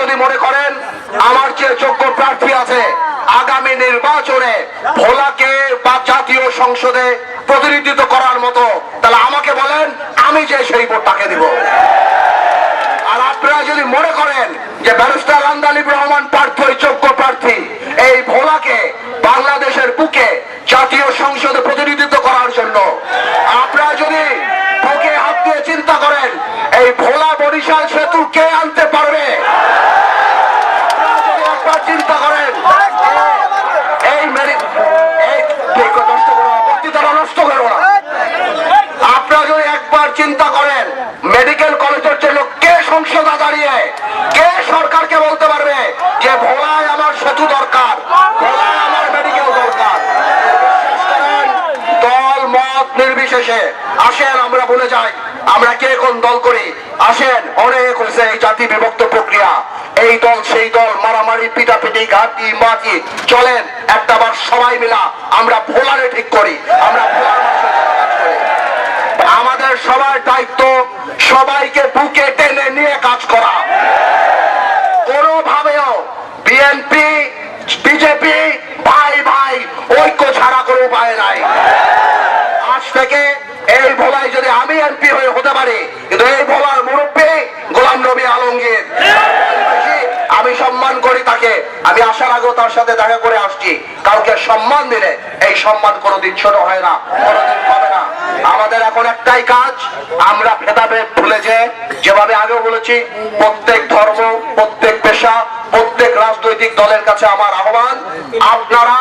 যদি মনে করেন, আমার চেয়ে যোগ্য প্রার্থী আছে। আগামী নির্বাচনে ভোলাকে বা জাতীয় সংসদে প্রতিনিধিত্ব করার মতো, তাহলে আমাকে বলেন, আমি যে সেই ভোটটাকে দিব। আর আপনারা যদি মনে করেন যে ব্যারিস্টার আন্দালিব রহমান প্রার্থী, যোগ্য প্রার্থী, এই ভোলাকে বাংলাদেশের বুকে জাতীয় সংসদে প্রতিনিধিত্ব করার জন্য, আপনারা যদি বুকে হাত দিয়ে চিন্তা করেন এই ভোলা বরিশাল সেতু কে আনতে পারবে? চিন্তা করেন, এই বক্তৃতাটা আপনারা যদি একবার চিন্তা করেন মেডিকেল কলেজের কে সংসদে দাঁড়িয়ে, কে সরকারকে বলতে পারবে যে ভোলায় আমার সেতু দরকার, ভোলায় আমার মেডিকেল দরকার? দল মত নির্বিশেষে। আসেন, আমরা বলে যাই। আমরা কে কোন দল করি? আসেন, অনেক হয়েছে এই জাতি বিভক্ত প্রক্রিয়া। এই দল, সেই দল, মারামারি, পিটাপিটি, ঘাটি, মাটি। চলেন একটা বার সবাই মিলা আমরা ভোলারে ঠিক করি। আমরা আমাদের সবার দায়িত্ব সবাইকে বুকে টেনে নিয়ে কাজ করা কোনোভাবেও বিএনপি বিজেপি ভাই ভাই ঐক্য ছাড়া কোনো উপায় নাই আজ থেকে এই ভোলায় যদি আমি এমপি হয়ে হতে পারি কিন্তু এই ভোলার মুরব্বী গোলাম নবী আলমগীর আমি সম্মান করি তাকে আমি আসার আগেও তার সাথে দেখা করে আসছি। কাউকে সম্মান দিলে এই সম্মান কোনোদিন ছোট হয় না, কোনোদিন হবে না। আমাদের এখন একটাই কাজ, আমরা ভেদাভেদ ভুলে যে, যেভাবে আগেও বলেছি, প্রত্যেক ধর্ম, প্রত্যেক পেশা প্রত্যেক রাজনৈতিক দলের কাছে আমার আহ্বান, আপনারা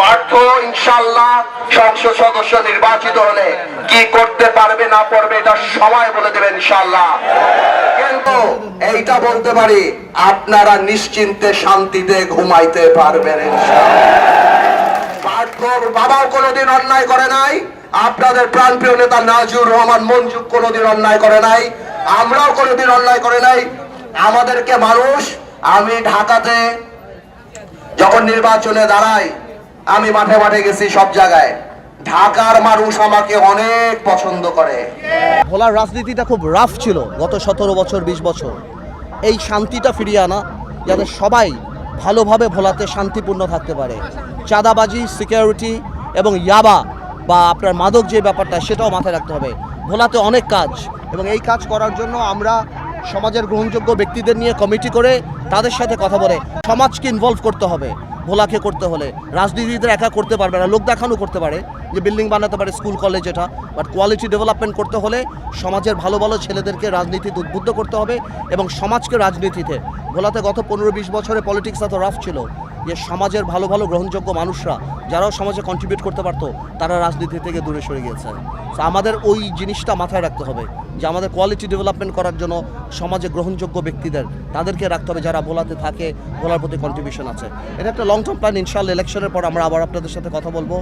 পার্থ ইনশাল্লাহ সংসদ সদস্য নির্বাচিত হলে কি করতে পারবে না পারবে এটা সময় বলে দেবে ইনশাল্লাহ কিন্তু এইটা বলতে পারি, আপনারা নিশ্চিন্তে শান্তিতে ঘুমাইতে পারবেন পার্থর বাবাও কোনোদিন অন্যায় করে নাই, আপনাদের প্রাণপ্রিয় নেতা নাজিউর রহমান মঞ্জু কোনোদিন অন্যায় করে নাই, আমরাও কোনোদিন অন্যায় করে নাই, আমাদেরকে মানুষ আমি ঢাকাতে যখন নির্বাচনে দাঁড়াই, আমি মাঠে মাঠে গেছি সব জায়গায়। ঢাকার মানুষ আমাকে অনেক পছন্দ করে। ভোলার রাজনীতিটা খুব রাফ ছিল গত সতেরো বছর, বিশ বছর। এই শান্তিটা ফিরিয়ে আনা যাতে সবাই ভালোভাবে ভোলাতে শান্তিপূর্ণ থাকতে পারে। চাঁদাবাজি সিকিউরিটি এবং ইয়াবা বা আপনার মাদক যে ব্যাপারটা, সেটাও মাথায় রাখতে হবে। ভোলাতে অনেক কাজ এবং এই কাজ করার জন্য আমরা সমাজের গ্রহণযোগ্য ব্যক্তিদের নিয়ে কমিটি করে তাদের সাথে কথা বলে সমাজকে ইনভলভ করতে হবে, ভোলাকে করতে হলে। রাজনীতিদের একা করতে পারবে না, লোক দেখানো করতে পারে। যে বিল্ডিং বানাতে পারে স্কুল কলেজ এটা। বাট কোয়ালিটি ডেভেলপমেন্ট করতে হলে সমাজের ভালো ভালো ছেলেদেরকে রাজনীতিতে উদ্বুদ্ধ করতে হবে এবং সমাজকে রাজনীতিতে। ভোলাতে গত পনেরো বিশ বছরে পলিটিক্স এত রাফ ছিল। যে সমাজের ভালো ভালো গ্রহণযোগ্য মানুষরা, যারাও সমাজে কন্ট্রিবিউট করতে পারতো, তারা রাজনীতি থেকে দূরে সরে গিয়েছে। আমাদের ওই জিনিসটা মাথায় রাখতে হবে, যে আমাদের কোয়ালিটি ডেভেলপমেন্ট করার জন্য সমাজে গ্রহণযোগ্য ব্যক্তিদের, তাদেরকে রাখতে হবে, যারা বোলাতে থাকে বোলার প্রতি কন্ট্রিবিউশন আছে। এটা একটা লং টার্ম প্ল্যান ইনশাল্লাহ ইলেকশনের পর আমরা আবার আপনাদের সাথে কথা বলব।